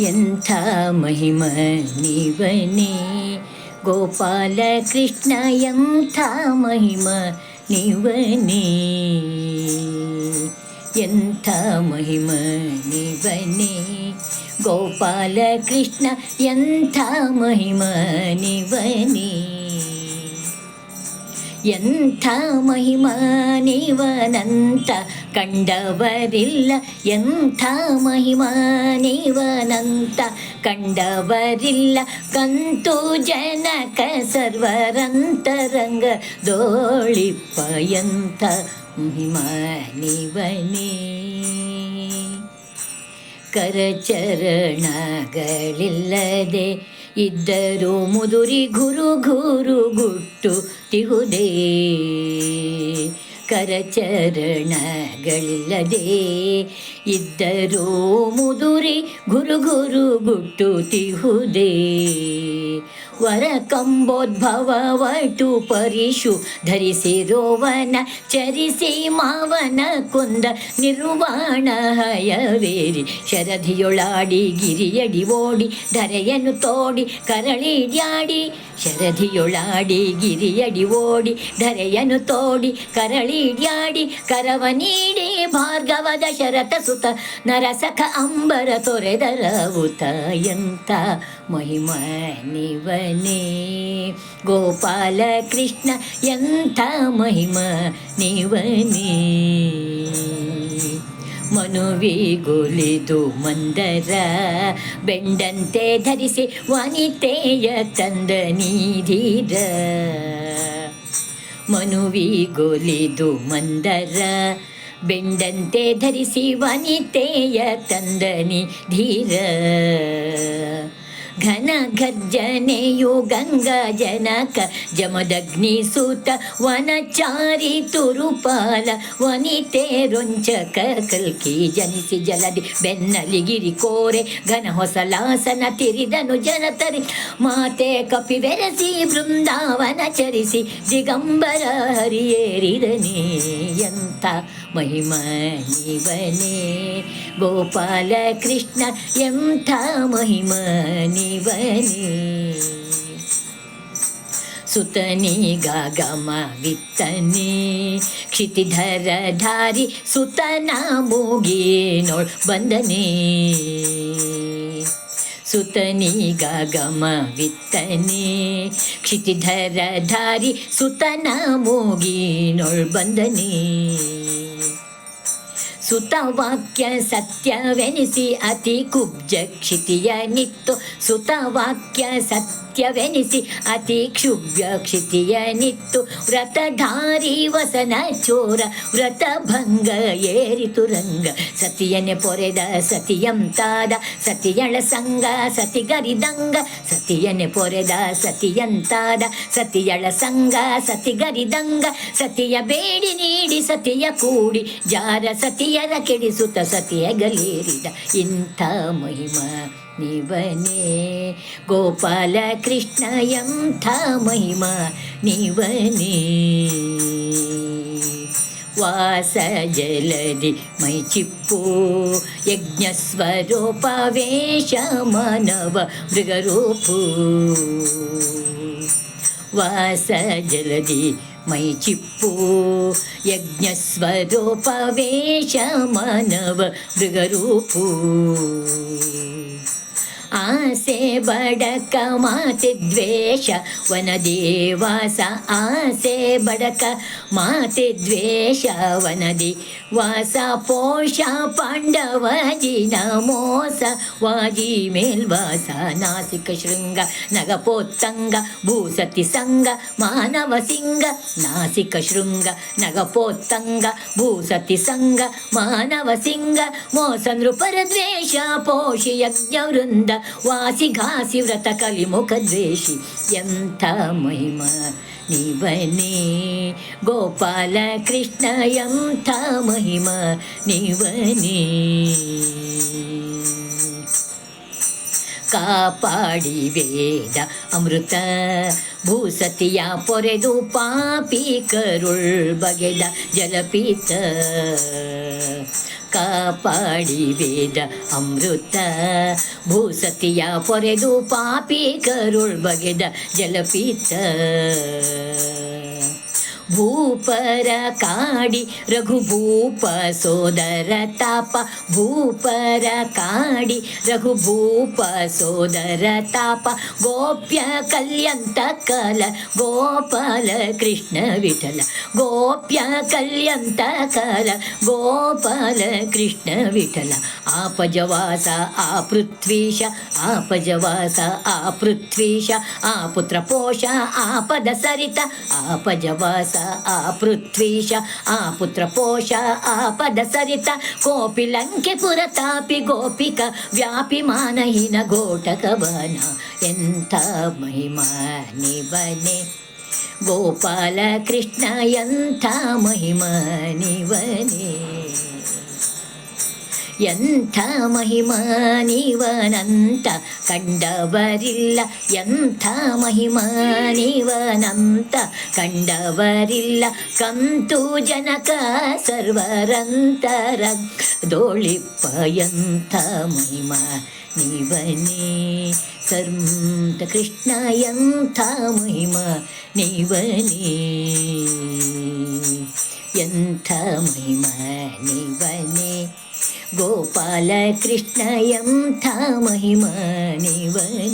ಎಂಥ ಮಹಿಮ ನೀವನೇ ಗೋಪಾಲ ಕೃಷ್ಣ ಎಂಥ ಮಹಿಮ ನೀವನೇ ಎಂಥ ಮಹಿಮ ನೀವನೇ ಗೋಪಾಲ ಕೃಷ್ಣ ಎಂಥ ಮಹಿಮ ನೀವನೇ ಎಂಥ ಮಹಿಮಾನಿವನಂತ ಕಂಡವರಿಲ್ಲ ಎಂಥ ಮಹಿಮಾನಿವನಂತ ಕಂಡವರಿಲ್ಲ. ಕಂತು ಜನಕ ಸರ್ವರಂತರಂಗ ದೋಳಿಪ್ಪ ಎಂಥ ಮಹಿಮಾನಿವನೇ ನೀವನೇ. ಕರಚರಣಗಳಿಲ್ಲದೆ ಇದ್ದರೂ ಮುದುರಿ ಗುರು ಗುರು ಗುಟ್ಟು ತಿಹುದೇ. ಕರಚರಣಗಳಿಲ್ಲದೆ ಇದ್ದರೂ ಮುದುರಿ ಗುರು ಗುರು ಗುಟ್ಟು ತಿಹುದೇ. ವರ ಕಂಬೋದ್ಭವ ವಟು ಪರಿಶು ಧರಿಸಿರೋವನ ಚರಿಸಿ ಮಾವನ ಕುಂದ ನಿರ್ವಾಣ ಹಯವೇರಿ. ಶರಧಿಯೊಳಾಡಿ ಗಿರಿಯಡಿ ಓಡಿ ಧರೆಯನ್ನು ತೋಡಿ ಕರಳಿಡ್ಯಾಡಿ ಶರಧಿಯೊಳಾಡಿ ಗಿರಿಯಡಿ ಓಡಿ ಧರೆಯನ್ನು ತೋಡಿ ಕರಳಿಡ್ಯಾಡಿ ಕರವ ನೀಡಿ ಭಾರ್ಗವ ದಶರಥ ಸುತ ನರಸಖ ಅಂಬರ ತೊರೆದರವುತ ಎಂತ ಮಹಿಮ ನಿವನೇ ಗೋಪಾಲ ಕೃಷ್ಣ ಎಂಥ ಮಹಿಮ ನಿವನೇ ಮನುವಿಗೊಲಿದು ಮಂದರ ಬೆಂಡಂತೆ ಧರಿಸಿ ವನಿತೆಯ ತಂದ ನೀಧೀರ. ಮನುವಿಗೊಲಿದು ಮಂದರ. ಬೆಂಡಂತೆ ಧರಿಸಿ ವನಿತೆಯ ತಂದನಿ ಧೀರ. ಘನ ಗರ್ಜನೆಯು ಗಂಗಾ ಜನಕ ಜಮದಗ್ನಿ ಸೂತ ವನಚಾರಿ ತುರುಪಾಲ ವನಿತೆ ರೊಂಚಕ ಕಲ್ಕಿ ಜನಿಸಿ ಜಲದಿ ಬೆನ್ನಲಿ ಗಿರಿ ಕೋರೆ ಘನ ಹೊಸಲಾಸನ ತಿರಿದನು ಜನತರಿ ಮಾತೆ ಕಪಿ ಬೆರೆಸಿ ಬೃಂದಾವನ ಚರಿಸಿ ದಿಗಂಬರ ಹರಿಯೇರಿದನೇ ಎಂತ ಮಹಿಮ ನೀವನೇ ಗೋಪಾಲ ಕೃಷ್ಣ ಎಂಥ ಮಹಿಮ ನೀವನೇ ಸುತನಿಗಾಗಮ ವಿತ್ತನೆ ಕ್ಷಿತಿಧರ ಧಾರಿ ಸುತನ ಮೂಗೇನೋಳ್ ಬಂದನೆ ಸುತನಿಗಾಗಮ ವಿತ್ತನೆ ಕ್ಷಿತಿಧರ ಧಾರಿ ಸುತನ ಮೂಗಿನೊಳ್ ಬಂದನೆ ಸುತವಾಕ್ಯ ಸತ್ಯವೆನಿಸಿ ಅತಿ ಕುಬ್ಜ ಕ್ಷಿತಿಯ ನಿತ್ತು. ಸುತ ವಾಕ್ಯ ಸತ್ಯವೆನಿಸಿ ಅತಿ ಕ್ಷುಭ್ಯ ಕ್ಷಿತಿಯ ನಿತ್ತು. ವ್ರತಧಾರಿ ವಸನ ಚೋರ ವ್ರತ ಭಂಗ ಏರಿತು ರಂಗ. ಸತಿಯನೆ ಪೊರೆದ ಸತಿಯಂತಾದ ಸತಿಯಳ ಸಂಗ ಸತಿಗರಿದಂಗ ಸತಿಯನೆ ಪೊರೆದ ಸತಿಯಂತಾದ ಸತಿಯಳ ಸಂಗ ಸತಿಗರಿದಂಗ ಸತಿಯ ಬೇಡಿ ನೀಡಿ, ಸತಿಯ ಕೂಡಿ. ಜಾರ ಸತಿಯರ ಕೆಡಿಸುತ್ತ ಸತಿಯ ಗಲೇರಿದ ಇಂಥ ಮಹಿಮ ನೀವನೇ ಗೋಪಾಲ ಕೃಷ್ಣ ಎಂಥ ಮಹಿಮ ನೀವನೇ ವಾಸ ಜಲದಿ ಮೈ ಚಿಪ್ಪು ಯಜ್ಞ ಸ್ವರೂಪ ವೇಷ ಮಾನವ ಮೃಗರೂಪು ವಾಸ ಜಲದಿ मयिचिप्पो यज्ञस्वरूपवेश मानव मृगरूपू ಆಸೆ ಬಡಕ ಮಾತೆ ದ್ವೇಷ ವನದೇವಾಸ ಆಸೆ ಬಡಕ ಮಾತೆ ದ್ವೇಷ ವನದಿ ವಾಸ ಪೋಷ ಪಾಂಡವ ಜಿನ ಮೋಸ ವಾಜಿ ಮೇಲ್ವಾಸ ನಾಸಿಕ ಶೃಂಗ ನಗಪೋತ್ತಂಗ ಭೂಸತಿ ಸಂಗ ಮಾನವ ಸಿಂಗ ನಾಸಿಕ ಶೃಂಗ ನಗಪೋತ್ತಂಗ ಭೂಸತಿ ಸಂಗ ಮಾನವ ಸಿಂಗ ಮೋಸ ನೃಪರ ದ್ವೇಷ ಪೋಷಿ ಯಜ್ಞ ವೃಂದ ವಾಸಿ ಘಾಸಿ ವ್ರತ ಕಲಿಮುಖ ದ್ವೇಷಿ. ಎಂಥ ಮಹಿಮ ನೀವನೇ ಗೋಪಾಲ ಕೃಷ್ಣ, ಎಂಥ ಮಹಿಮ ನೀವನೇ ಕಾಪಾಡಿ ವೇದ ಅಮೃತ, ಭೂಸತಿಯ ಪೊರೆದು ಪಾಪಿ ಕರುಳ್ ಬಗೆದ ಜಲಪೀತ. ಕಾಪಾಡಿ ವೇದ ಅಮೃತ. ಭೂಸತಿಯ ಪೊರೆದು ಪಾಪಿ ಕರುಳ್ ಬಗೆದ ಜಲಪೀತ. ಭೂಪರ ಕಾಡಿ ರಘುಭೂಪ ಸೋದರ ತಾಪ ಭೂಪರ ಕಾಡಿ ರಘುಭೂಪ ಸೋದರ ತಾಪ ಗೋಪ್ಯ ಕಲ್ಯಂತ ಕಲ ಗೋಪಾಲ ಕೃಷ್ಣ ವಿಠಲ ಗೋಪ್ಯ ಕಲ್ಯಂತ ಕಲ ಗೋಪಾಲ ಕೃಷ್ಣ ವಿಠಲ ಆಪಜವಾಸ ಆ ಪೃಥ್ವೀಶ ಆಪಜವಾಸ ಆ ಪೃಥ್ವೀಶ ಆ ಪುತ್ರ ಪೋಷ ಆಪದ ಸರಿತ ಆಪಜವಾಸ ఆకాశ ఆ పృథ్వీష ఆ పుత్రపోష ఆ పద సరిత కోపి లంకె పురతాపి గోపిక వ్యాపి మానహీన ఘోటక బన ఎంత మహిమా నివనే. గోపాల కృష్ణ ఎంత మహిమా నివనే. ಎಂಥ ಮಹಿಮಾ ನೀವನಂತ ಕಂಡವರಿಲ್ಲ ಎಂಥ ಮಹಿಮಾ ನೀವನಂತ ಕಂಡವರಿಲ್ಲ ಕಂತು ಜನಕ ಸರ್ವರಂತರ ದೋಳಿಪ್ಪ ಎಂಥ ಮಹಿಮಾ ನೀವನೇ ಸಂತ ಕೃಷ್ಣ ಎಂಥ ಮಹಿಮಾ ನೀವನೇ ಎಂಥ ಮಹಿಮಾ ನೀವನೇ गोपालकृष्णयं था महिमानिवने